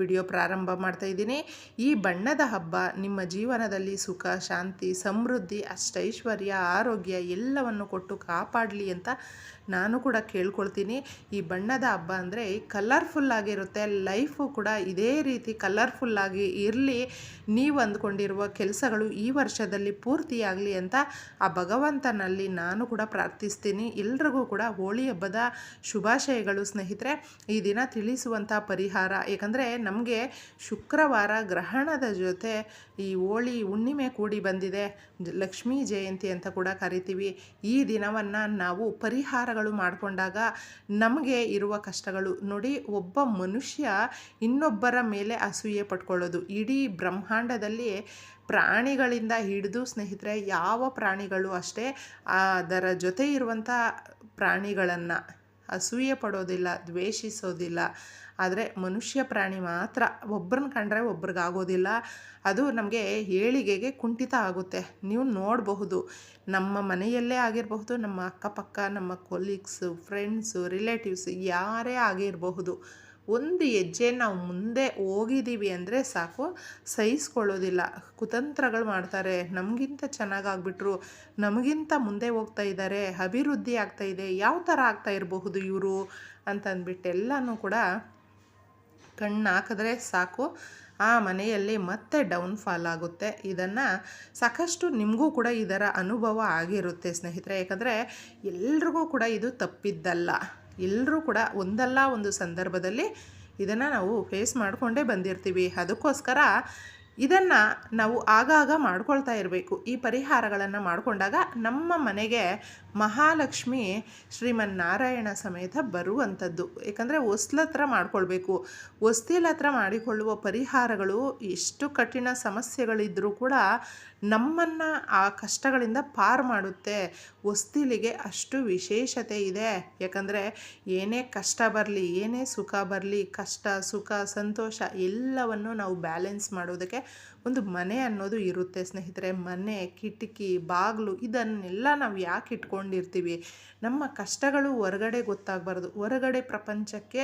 Video ಪ್ರಾರಂಭ ಮಾಡ್ತಾ ಇದ್ದೀನಿ. ಈ ಬಣ್ಣದ ಹಬ್ಬ, ನಿಮ್ಮ ಜೀವನದಲ್ಲಿ ಸುಖ, ಶಾಂತಿ, ಸಮೃದ್ಧಿ, ಅಷ್ಟೈಶ್ವರ್ಯ, ಆರೋಗ್ಯ ಎಲ್ಲವನ್ನು ಕೊಟ್ಟು ಕಾಪಾಡಲಿ ಅಂತ ನಾನು ಕೂಡ ಕೇಳ್ಕೊಳ್ತೀನಿ. ಈ ಬಣ್ಣದ ಹಬ್ಬ ಅಂದರೆ ಕಲರ್ಫುಲ್ ಆಗಿರುತ್ತೆ. ಲೈಫು ಕೂಡ ಇದೇ ರೀತಿ ಕಲರ್ಫುಲ್ಲಾಗಿ ಇರಲಿ. ನೀವು ಅಂದ್ಕೊಂಡಿರುವ ಕೆಲಸಗಳು ಈ ವರ್ಷದಲ್ಲಿ ಪೂರ್ತಿಯಾಗಲಿ ಅಂತ ಆ ಭಗವಂತನಲ್ಲಿ ನಾನು ಕೂಡ ಪ್ರಾರ್ಥಿಸ್ತೀನಿ. ಎಲ್ರಿಗೂ ಕೂಡ ಹೋಳಿ ಹಬ್ಬದ ಶುಭಾಶಯಗಳು ಸ್ನೇಹಿತರೆ. ಈ ದಿನ ತಿಳಿಸುವಂಥ ಪರಿಹಾರ, ಏಕೆಂದರೆ ನಮಗೆ ಶುಕ್ರವಾರ ಗ್ರಹಣದ ಜೊತೆ ಈ ಹೋಳಿ ಹುಣ್ಣಿಮೆ ಕೂಡಿ ಬಂದಿದೆ. ಲಕ್ಷ್ಮೀ ಜಯಂತಿ ಅಂತ ಕೂಡ ಕರಿತೀವಿ. ಈ ದಿನವನ್ನು ನಾವು ಪರಿಹಾರಗಳು ಮಾಡಿಕೊಂಡಾಗ ನಮಗೆ ಇರುವ ಕಷ್ಟಗಳು. ನೋಡಿ, ಒಬ್ಬ ಮನುಷ್ಯ ಇನ್ನೊಬ್ಬರ ಮೇಲೆ ಅಸೂಯೆ ಪಟ್ಕೊಳ್ಳೋದು. ಇಡೀ ಬ್ರಹ್ಮಾಂಡದಲ್ಲಿ ಪ್ರಾಣಿಗಳಿಂದ ಹಿಡಿದು ಸ್ನೇಹಿತರೆ, ಯಾವ ಪ್ರಾಣಿಗಳು ಅಷ್ಟೇ, ಅದರ ಜೊತೆ ಇರುವಂಥ ಪ್ರಾಣಿಗಳನ್ನು ಅಸೂಯೆ ಪಡೋದಿಲ್ಲ ದ್ವೇಷಿಸೋದಿಲ್ಲ. ಆದರೆ ಮನುಷ್ಯ ಪ್ರಾಣಿ ಮಾತ್ರ ಒಬ್ಬರನ್ನ ಕಂಡ್ರೆ ಒಬ್ರಿಗಾಗೋದಿಲ್ಲ. ಅದು ನಮಗೆ ಏಳಿಗೆಗೆ ಕುಂಠಿತ ಆಗುತ್ತೆ. ನೀವು ನೋಡಬಹುದು. ನಮ್ಮ ಮನೆಯಲ್ಲೇ ಆಗಿರಬಹುದು, ನಮ್ಮ ಅಕ್ಕಪಕ್ಕ, ನಮ್ಮ ಕೊಲೀಗ್ಸು ಫ್ರೆಂಡ್ಸು ರಿಲೇಟಿವ್ಸ್ ಯಾರೇ ಆಗಿರಬಹುದು. ಒಂದು ಹೆಜ್ಜೆ ನಾವು ಮುಂದೆ ಹೋಗಿದ್ದೀವಿ ಅಂದರೆ ಸಾಕು. ಸಹಿಸ್ಕೊಳ್ಳೋದಿಲ್ಲ. ಕುತಂತ್ರಗಳು ಮಾಡ್ತಾರೆ. ನಮಗಿಂತ ಚೆನ್ನಾಗಾಗ್ಬಿಟ್ರು. ನಮಗಿಂತ ಮುಂದೆ ಹೋಗ್ತಾ ಇದ್ದಾರೆ. ಅಭಿವೃದ್ಧಿ ಆಗ್ತಾ ಇದೆ. ಯಾವ ಥರ ಆಗ್ತಾ ಇರಬಹುದು ಇವರು ಅಂತಂದ್ಬಿಟ್ಟು ಎಲ್ಲನೂ ಕೂಡ ಕಣ್ಣು ಹಾಕಿದ್ರೆ ಸಾಕು. ಆ ಮನೆಯಲ್ಲಿ ಮತ್ತೆ ಡೌನ್ಫಾಲ್ ಆಗುತ್ತೆ. ಇದನ್ನು ಸಾಕಷ್ಟು ನಿಮಗೂ ಕೂಡ ಇದರ ಅನುಭವ ಆಗಿರುತ್ತೆ ಸ್ನೇಹಿತರೆ. ಯಾಕಂದರೆ ಎಲ್ರಿಗೂ ಕೂಡ ಇದು ತಪ್ಪಿದ್ದಲ್ಲ. ಎಲ್ಲರೂ ಕೂಡ ಒಂದಲ್ಲ ಒಂದು ಸಂದರ್ಭದಲ್ಲಿ ಇದನ್ನು ನಾವು ಫೇಸ್ ಮಾಡಿಕೊಂಡೇ ಬಂದಿರ್ತೀವಿ. ಅದಕ್ಕೋಸ್ಕರ ಇದನ್ನು ನಾವು ಆಗಾಗ ಮಾಡ್ಕೊಳ್ತಾ ಇರಬೇಕು. ಈ ಪರಿಹಾರಗಳನ್ನು ಮಾಡಿಕೊಂಡಾಗ ನಮ್ಮ ಮನೆಗೆ ಮಹಾಲಕ್ಷ್ಮಿ ಶ್ರೀಮನ್ನಾರಾಯಣ ಸಮೇತ ಬರುವಂಥದ್ದು. ಏಕೆಂದರೆ ಹೊಸ್ಲ ಹತ್ರ ಮಾಡ್ಕೊಳ್ಬೇಕು. ಹೊಸ್ತಿಲ ಹತ್ರ ಮಾಡಿಕೊಳ್ಳುವ ಪರಿಹಾರಗಳು ಎಷ್ಟು ಕಠಿಣ ಸಮಸ್ಯೆಗಳಿದ್ದರೂ ಕೂಡ ನಮ್ಮನ್ನು ಆ ಕಷ್ಟಗಳಿಂದ ಪಾರು ಮಾಡುತ್ತೆ. ಹೊಸ್ತಿಲಿಗೆ ಅಷ್ಟು ವಿಶೇಷತೆ ಇದೆ. ಯಾಕಂದರೆ ಏನೇ ಕಷ್ಟ ಬರಲಿ, ಏನೇ ಸುಖ ಬರಲಿ, ಕಷ್ಟ, ಸುಖ, ಸಂತೋಷ ಎಲ್ಲವನ್ನು ನಾವು ಬ್ಯಾಲೆನ್ಸ್ ಮಾಡೋದಕ್ಕೆ ಒಂದು ಮನೆ ಅನ್ನೋದು ಇರುತ್ತೆ ಸ್ನೇಹಿತರೆ. ಮನೆ, ಕಿಟಕಿ, ಬಾಗಿಲು ಇದನ್ನೆಲ್ಲ ನಾವು ಯಾಕೆ ಇಟ್ಕೊಂಡಿರ್ತೀವಿ? ನಮ್ಮ ಕಷ್ಟಗಳು ಹೊರಗಡೆ ಗೊತ್ತಾಗಬಾರ್ದು. ಹೊರಗಡೆ ಪ್ರಪಂಚಕ್ಕೆ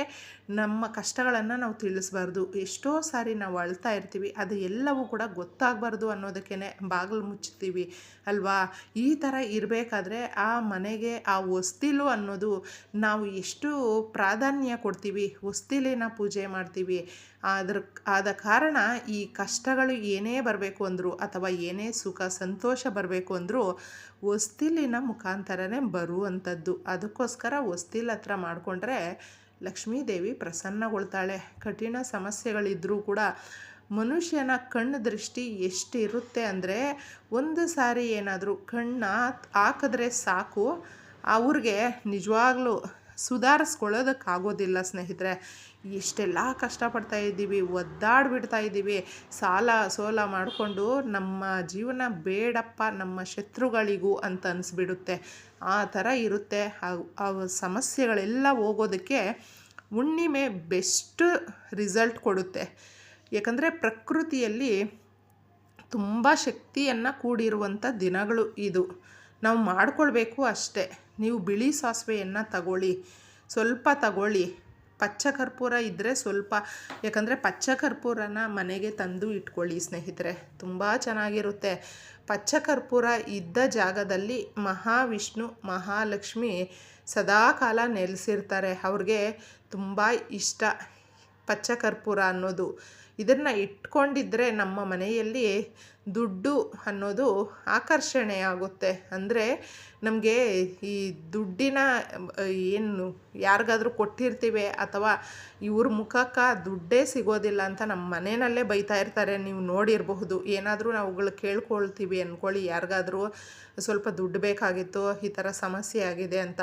ನಮ್ಮ ಕಷ್ಟಗಳನ್ನು ನಾವು ತಿಳಿಸ್ಬಾರ್ದು. ಎಷ್ಟೋ ಸಾರಿ ನಾವು ಅಳ್ತಾ ಇರ್ತೀವಿ, ಅದು ಎಲ್ಲವೂ ಕೂಡ ಗೊತ್ತಾಗಬಾರ್ದು ಅನ್ನೋದಕ್ಕೇ ಬಾಗಿಲು ಮುಚ್ಚುತ್ತೀವಿ ಅಲ್ವಾ? ಈ ಥರ ಇರಬೇಕಾದ್ರೆ ಆ ಮನೆಗೆ ಆ ಹೊಸ್ತಿಲು ಅನ್ನೋದು ನಾವು ಎಷ್ಟು ಪ್ರಾಧಾನ್ಯ ಕೊಡ್ತೀವಿ? ಹೊಸ್ತಿಲಿನ ಪೂಜೆ ಮಾಡ್ತೀವಿ. ಆದ್ರ, ಆದ ಕಾರಣ ಈ ಕಷ್ಟಗಳು ಏನೇ ಬರಬೇಕು ಅಂದರೂ ಅಥವಾ ಏನೇ ಸುಖ, ಸಂತೋಷ ಬರಬೇಕು ಅಂದರೂ ಹೊಸ್ತಿಲಿನ ಮುಖಾಂತರನೇ ಬರುವಂಥದ್ದು. ಅದಕ್ಕೋಸ್ಕರ ಹೊಸ್ತಿಲ್ ಹತ್ರ ಮಾಡಿಕೊಂಡ್ರೆ ಲಕ್ಷ್ಮೀದೇವಿ ಪ್ರಸನ್ನಗೊಳ್ತಾಳೆ. ಕಠಿಣ ಸಮಸ್ಯೆಗಳಿದ್ದರೂ ಕೂಡ ಮನುಷ್ಯನ ಕಣ್ಣು ದೃಷ್ಟಿ ಎಷ್ಟಿರುತ್ತೆ ಅಂದರೆ ಒಂದು ಸಾರಿ ಏನಾದರೂ ಕಣ್ಣ ಹಾಕಿದ್ರೆ ಸಾಕು, ಅವ್ರಿಗೆ ನಿಜವಾಗ್ಲೂ ಸುಧಾರಿಸ್ಕೊಳ್ಳೋದಕ್ಕಾಗೋದಿಲ್ಲ, ಸ್ನೇಹಿತರೆ. ಎಷ್ಟೆಲ್ಲ ಕಷ್ಟಪಡ್ತಾ ಇದ್ದೀವಿ, ಒದ್ದಾಡ್ಬಿಡ್ತಾ ಇದ್ದೀವಿ. ಸಾಲ ಸೋಲ ಮಾಡಿಕೊಂಡು ನಮ್ಮ ಜೀವನ ಬೇಡಪ್ಪ, ನಮ್ಮ ಶತ್ರುಗಳಿಗೂ ಅಂತ ಅನಿಸ್ಬಿಡುತ್ತೆ. ಆ ಥರ ಇರುತ್ತೆ. ಆ- ಸಮಸ್ಯೆಗಳೆಲ್ಲ ಹೋಗೋದಕ್ಕೆ ಹುಣ್ಣಿಮೆ ಬೆಸ್ಟ್ ರಿಸಲ್ಟ್ ಕೊಡುತ್ತೆ. ಯಾಕಂದರೆ ಪ್ರಕೃತಿಯಲ್ಲಿ ತುಂಬ ಶಕ್ತಿಯನ್ನು ಕೂಡಿರುವಂಥ ದಿನಗಳು ಇದು. ನಾವು ಮಾಡಿಕೊಳ್ಬೇಕು ಅಷ್ಟೇ. ನೀವು ಬಿಳಿ ಸಾಸಿವೆಯನ್ನು ತಗೊಳ್ಳಿ. ಸ್ವಲ್ಪ ತಗೊಳ್ಳಿ. ಪಚ್ಚ ಕರ್ಪೂರ ಇದ್ದರೆ ಸ್ವಲ್ಪ, ಯಾಕಂದರೆ ಪಚ್ಚ ಕರ್ಪೂರನ ಮನೆಗೆ ತಂದು ಇಟ್ಕೊಳ್ಳಿ ಸ್ನೇಹಿತರೆ. ತುಂಬ ಚೆನ್ನಾಗಿರುತ್ತೆ. ಪಚ್ಚ ಕರ್ಪೂರ ಇದ್ದ ಜಾಗದಲ್ಲಿ ಮಹಾವಿಷ್ಣು, ಮಹಾಲಕ್ಷ್ಮಿ ಸದಾಕಾಲ ನೆಲೆಸಿರ್ತಾರೆ. ಅವ್ರಿಗೆ ತುಂಬ ಇಷ್ಟ ಪಚ್ಚ ಕರ್ಪೂರ ಅನ್ನೋದು. ಇದನ್ನು ಇಟ್ಕೊಂಡಿದ್ದರೆ ನಮ್ಮ ಮನೆಯಲ್ಲಿ ದುಡ್ಡು ಅನ್ನೋದು ಆಕರ್ಷಣೆ ಆಗುತ್ತೆ ಅಂದರೆ ನಮಗೆ ಈ ದುಡ್ಡಿನ, ಏನು ಯಾರಿಗಾದ್ರೂ ಕೊಟ್ಟಿರ್ತೀವಿ ಅಥವಾ ಇವ್ರ ಮುಖಕ್ಕೆ ದುಡ್ಡೇ ಸಿಗೋದಿಲ್ಲ ಅಂತ ನಮ್ಮ ಮನೆಯಲ್ಲೇ ಬೈತಾ ಇರ್ತಾರೆ. ನೀವು ನೋಡಿರಬಹುದು. ಏನಾದರೂ ನಾವುಗಳು ಕೇಳ್ಕೊಳ್ತೀವಿ ಅಂದ್ಕೊಳ್ಳಿ ಯಾರಿಗಾದ್ರೂ ಸ್ವಲ್ಪ ದುಡ್ಡು ಬೇಕಾಗಿತ್ತು, ಈ ಥರ ಸಮಸ್ಯೆ ಆಗಿದೆ ಅಂತ.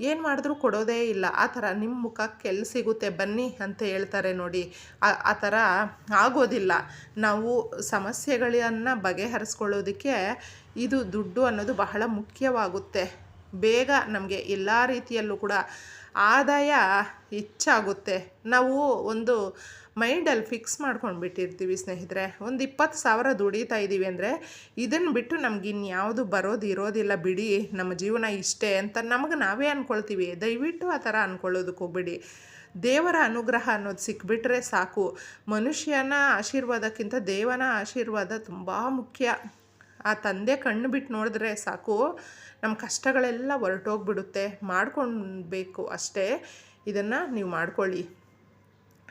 ಏನು ಮಾಡಿದ್ರೂ ಕೊಡೋದೇ ಇಲ್ಲ. ಆ ಥರ ನಿಮ್ಮ ಮುಖಕ್ಕೆ ಎಲ್ಲಿ ಸಿಗುತ್ತೆ? ಬನ್ನಿ ಅಂತ ಹೇಳ್ತಾರೆ ನೋಡಿ. ಆ- ಥರ ಆಗೋದಿಲ್ಲ. ನಾವು ಸಮಸ್ಯೆಗಳನ್ನು ಬಗೆಹರಿಸ್ಕೊಳ್ಳೋದಕ್ಕೆ ಇದು ದುಡ್ಡು ಅನ್ನೋದು ಬಹಳ ಮುಖ್ಯವಾಗುತ್ತೆ. ಬೇಗ ನಮಗೆ ಎಲ್ಲ ರೀತಿಯಲ್ಲೂ ಕೂಡ ಆದಾಯ ಹೆಚ್ಚಾಗುತ್ತೆ. ನಾವು ಒಂದು ಮೈಂಡಲ್ಲಿ ಫಿಕ್ಸ್ ಮಾಡ್ಕೊಂಡು ಬಿಟ್ಟಿರ್ತೀವಿ ಸ್ನೇಹಿತರೆ. ಒಂದು ಇಪ್ಪತ್ತು ಸಾವಿರ ದುಡಿತಾ ಇದ್ದೀವಿ ಅಂದರೆ ಇದನ್ನು ಬಿಟ್ಟು ನಮ್ಗೆ ಇನ್ಯಾವುದು ಬರೋದು ಇರೋದಿಲ್ಲ ಬಿಡಿ. ನಮ್ಮ ಜೀವನ ಇಷ್ಟೇ ಅಂತ ನಮಗೆ ನಾವೇ ಅಂದ್ಕೊಳ್ತೀವಿ ದಯವಿಟ್ಟು ಆ ಥರ ಅಂದ್ಕೊಳ್ಳೋದಕ್ಕೆ ಹೋಗ್ಬೇಡಿ. ದೇವರ ಅನುಗ್ರಹ ಅನ್ನೋದು ಸಿಕ್ಬಿಟ್ರೆ ಸಾಕು. ಮನುಷ್ಯನ ಆಶೀರ್ವಾದಕ್ಕಿಂತ ದೇವನ ಆಶೀರ್ವಾದ ತುಂಬ ಮುಖ್ಯ. ಆ ತಂದೆ ಕಣ್ಣು ಬಿಟ್ಟು ನೋಡಿದ್ರೆ ಸಾಕು, ನಮ್ಮ ಕಷ್ಟಗಳೆಲ್ಲ ಹೊರಟೋಗ್ಬಿಡುತ್ತೆ. ಮಾಡ್ಕೊಳ್ಬೇಕು ಅಷ್ಟೇ. ಇದನ್ನು ನೀವು ಮಾಡ್ಕೊಳ್ಳಿ.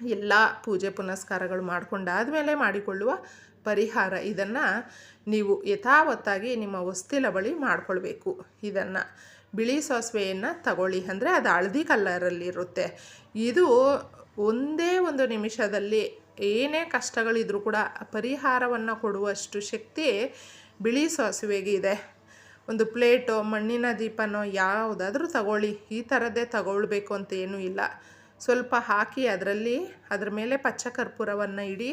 ಎಲ್ಲ ಪೂಜೆ ಪುನಸ್ಕಾರಗಳು ಮಾಡ್ಕೊಂಡಾದಮೇಲೆ ಮಾಡಿಕೊಳ್ಳುವ ಪರಿಹಾರ. ಇದನ್ನು ನೀವು ಯಥಾವತ್ತಾಗಿ ನಿಮ್ಮ ಹೊಸ್ತಿಲ ಬಳಿ ಮಾಡಿಕೊಳ್ಬೇಕು. ಇದನ್ನು ಬಿಳಿ ಸಾಸಿವೆಯನ್ನು ತಗೊಳ್ಳಿ. ಅಂದರೆ ಅದು ಹಳದಿ ಕಲ್ಲರಲ್ಲಿರುತ್ತೆ ಇದು ಒಂದೇ ಒಂದು ನಿಮಿಷದಲ್ಲಿ ಏನೇ ಕಷ್ಟಗಳಿದ್ರೂ ಕೂಡ ಪರಿಹಾರವನ್ನು ಕೊಡುವಷ್ಟು ಶಕ್ತಿ ಬಿಳಿ ಸಾಸಿವೆಗೆ ಇದೆ. ಒಂದು ಪ್ಲೇಟೋ, ಮಣ್ಣಿನ ದೀಪನೋ ಯಾವುದಾದ್ರೂ ತಗೊಳ್ಳಿ. ಈ ಥರದ್ದೇ ತಗೊಳ್ಬೇಕು ಅಂತ ಏನೂ ಇಲ್ಲ. ಸ್ವಲ್ಪ ಹಾಕಿ ಅದರಲ್ಲಿ ಅದ್ರ ಮೇಲೆ ಪಚ್ಚ ಕರ್ಪೂರವನ್ನು ಇಡಿ.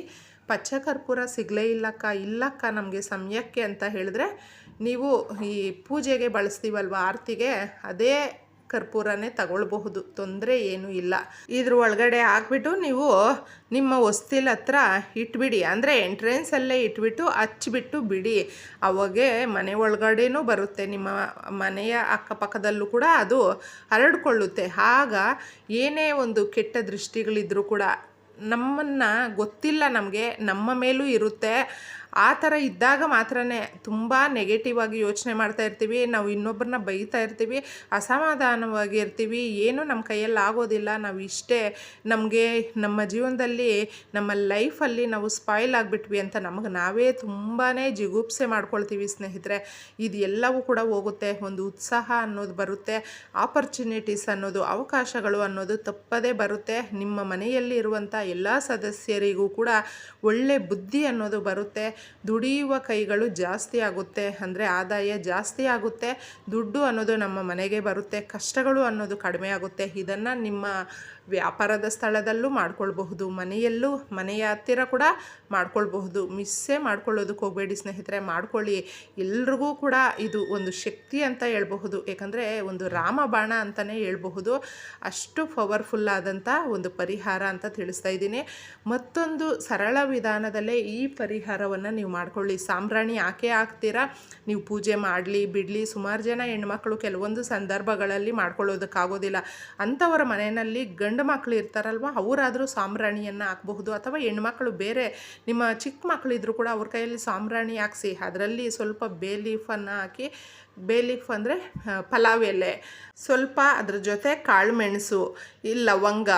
ಪಚ್ಚ ಕರ್ಪೂರ ಸಿಗಲೇ ಇಲ್ಲಕ್ಕ ಇಲ್ಲಕ್ಕ ನಮಗೆ ಸಮಯಕ್ಕೆ ಅಂತ ಹೇಳಿದ್ರೆ ನೀವು ಈ ಪೂಜೆಗೆ ಬಳಸ್ತೀವಲ್ವ ಆರತಿಗೆ, ಅದೇ ಕರ್ಪೂರನೇ ತಗೊಳ್ಬಹುದು, ತೊಂದರೆ ಏನೂ ಇಲ್ಲ. ಇದ್ರ ಒಳಗಡೆ ಹಾಕ್ಬಿಟ್ಟು ನೀವು ನಿಮ್ಮ ಹೊಸ್ತಿಲ ಹತ್ರ ಇಟ್ಬಿಡಿ. ಅಂದರೆ ಎಂಟ್ರೆನ್ಸಲ್ಲೇ ಇಟ್ಬಿಟ್ಟು ಹಚ್ಚಿಬಿಟ್ಟು ಬಿಡಿ. ಅವಾಗೆ ಮನೆ ಒಳಗಡೆನೂ ಬರುತ್ತೆ, ನಿಮ್ಮ ಮನೆಯ ಅಕ್ಕಪಕ್ಕದಲ್ಲೂ ಕೂಡ ಅದು ಹರಡ್ಕೊಳ್ಳುತ್ತೆ. ಆಗ ಏನೇ ಒಂದು ಕೆಟ್ಟ ದೃಷ್ಟಿಗಳಿದ್ರೂ ಕೂಡ ನಮ್ಮನ್ನು ಗೊತ್ತಿಲ್ಲ ನಮಗೆ, ನಮ್ಮ ಮೇಲೂ ಇರುತ್ತೆ. ಆ ಥರ ಇದ್ದಾಗ ಮಾತ್ರ ತುಂಬ ನೆಗೆಟಿವ್ ಆಗಿ ಯೋಚನೆ ಮಾಡ್ತಾ ಇರ್ತೀವಿ, ನಾವು ಇನ್ನೊಬ್ಬರನ್ನ ಬೈತಾ ಇರ್ತೀವಿ, ಅಸಮಾಧಾನವಾಗಿ ಇರ್ತೀವಿ, ಏನು ನಮ್ಮ ಕೈಯಲ್ಲಿ ಆಗೋದಿಲ್ಲ, ನಾವು ಇಷ್ಟೇ ನಮಗೆ ನಮ್ಮ ಜೀವನದಲ್ಲಿ, ನಮ್ಮ ಲೈಫಲ್ಲಿ ನಾವು ಸ್ಪಾಯ್ಲ್ ಆಗಿಬಿಟ್ವಿ ಅಂತ ನಮಗೆ ನಾವೇ ತುಂಬಾ ಜಿಗುಪ್ಸೆ ಮಾಡ್ಕೊಳ್ತೀವಿ ಸ್ನೇಹಿತರೆ. ಇದು ಎಲ್ಲವೂ ಕೂಡ ಹೋಗುತ್ತೆ. ಒಂದು ಉತ್ಸಾಹ ಅನ್ನೋದು ಬರುತ್ತೆ ಆಪರ್ಚುನಿಟೀಸ್ ಅನ್ನೋದು, ಅವಕಾಶಗಳು ಅನ್ನೋದು ತಪ್ಪದೇ ಬರುತ್ತೆ. ನಿಮ್ಮ ಮನೆಯಲ್ಲಿ ಇರುವಂಥ ಎಲ್ಲ ಸದಸ್ಯರಿಗೂ ಕೂಡ ಒಳ್ಳೆ ಬುದ್ಧಿ ಅನ್ನೋದು ಬರುತ್ತೆ. ದುಡಿಯುವ ಕೈಗಳು ಜಾಸ್ತಿ ಆಗುತ್ತೆ ಅಂದರೆ ಆದಾಯ ಜಾಸ್ತಿ ಆಗುತ್ತೆ, ದುಡ್ಡು ಅನ್ನೋದು ನಮ್ಮ ಮನೆಗೆ ಬರುತ್ತೆ, ಕಷ್ಟಗಳು ಅನ್ನೋದು ಕಡಿಮೆ ಆಗುತ್ತೆ. ಇದನ್ನು ನಿಮ್ಮ ವ್ಯಾಪಾರದ ಸ್ಥಳದಲ್ಲೂ ಮಾಡ್ಕೊಳ್ಬಹುದು, ಮನೆಯಲ್ಲೂ, ಮನೆಯ ಹತ್ತಿರ ಕೂಡ ಮಾಡ್ಕೊಳ್ಬಹುದು. ಮಿಸ್ಸೇ ಮಾಡ್ಕೊಳ್ಳೋದಕ್ಕೆ ಹೋಗಬೇಡಿ ಸ್ನೇಹಿತರೆ, ಮಾಡ್ಕೊಳ್ಳಿ. ಎಲ್ರಿಗೂ ಕೂಡ ಇದು ಒಂದು ಶಕ್ತಿ ಅಂತ ಹೇಳ್ಬಹುದು. ಯಾಕಂದರೆ ಒಂದು ರಾಮಬಾಣ ಅಂತಲೇ ಹೇಳ್ಬಹುದು. ಅಷ್ಟು ಪವರ್ಫುಲ್ ಆದಂಥ ಒಂದು ಪರಿಹಾರ ಅಂತ ತಿಳಿಸ್ತಾ ಇದ್ದೀನಿ. ಮತ್ತೊಂದು ಸರಳ ವಿಧಾನದಲ್ಲೇ ಈ ಪರಿಹಾರವನ್ನು ನೀವು ಮಾಡ್ಕೊಳ್ಳಿ. ಸಾಂಬ್ರಾಣಿ ಯಾಕೆ ಹಾಕ್ತೀರಾ? ನೀವು ಪೂಜೆ ಮಾಡಲಿ, ಬಿಡಲಿ, ಸುಮಾರು ಜನ ಹೆಣ್ಮಕ್ಳು ಕೆಲವೊಂದು ಸಂದರ್ಭಗಳಲ್ಲಿ ಮಾಡ್ಕೊಳ್ಳೋದಕ್ಕಾಗೋದಿಲ್ಲ. ಅಂಥವರ ಮನೆಯಲ್ಲಿ ಗಂಡು ಮಕ್ಕಳು ಇರ್ತಾರಲ್ವ, ಅವರಾದರೂ ಸಾಂಬ್ರಾಣಿಯನ್ನು ಹಾಕಬಹುದು ಅಥವಾ ಹೆಣ್ಮಕ್ಳು ಬೇರೆ ನಿಮ್ಮ ಚಿಕ್ಕ ಮಕ್ಕಳಿದ್ರು ಕೂಡ ಅವ್ರ ಕೈಯಲ್ಲಿ ಸಾಂಬ್ರಾಣಿ ಹಾಕಿಸಿ, ಅದರಲ್ಲಿ ಸ್ವಲ್ಪ ಬೇ ಲೀಫನ್ನು ಹಾಕಿ, ಬೇ ಲೀಫ್ ಅಂದರೆ ಪಲಾವ್ ಎಲೆ, ಸ್ವಲ್ಪ ಅದ್ರ ಜೊತೆ ಕಾಳುಮೆಣಸು ಈ ಲವಂಗ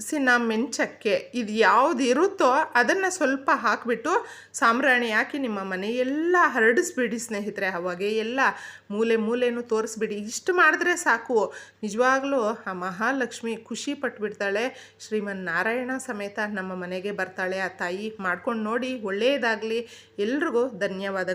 ಸಿನಾಮಿನ್ ಚಕ್ಕೆ ಇದು ಯಾವುದು ಇರುತ್ತೋ ಅದನ್ನು ಸ್ವಲ್ಪ ಹಾಕಿಬಿಟ್ಟು ಸಾಂಬ್ರಾಣಿ ಹಾಕಿ ನಿಮ್ಮ ಮನೆ ಎಲ್ಲ ಹರಡಿಸ್ಬಿಡಿ ಸ್ನೇಹಿತರೆ. ಅವಾಗೆ ಎಲ್ಲ ಮೂಲೆ ಮೂಲೆನೂ ತೋರಿಸ್ಬಿಡಿ. ಇಷ್ಟು ಮಾಡಿದ್ರೆ ಸಾಕು. ನಿಜವಾಗ್ಲೂ ಆ ಮಹಾಲಕ್ಷ್ಮಿ ಖುಷಿ ಪಟ್ಬಿಡ್ತಾಳೆ. ಶ್ರೀಮನ್ ನಾರಾಯಣ ಸಮೇತ ನಮ್ಮ ಮನೆಗೆ ಬರ್ತಾಳೆ. ಆ ತಾಯಿ ಮಾಡ್ಕೊಂಡು ನೋಡಿ ಒಳ್ಳೆಯದಾಗಲಿ ಎಲ್ರಿಗೂ ಧನ್ಯವಾದಗಳು.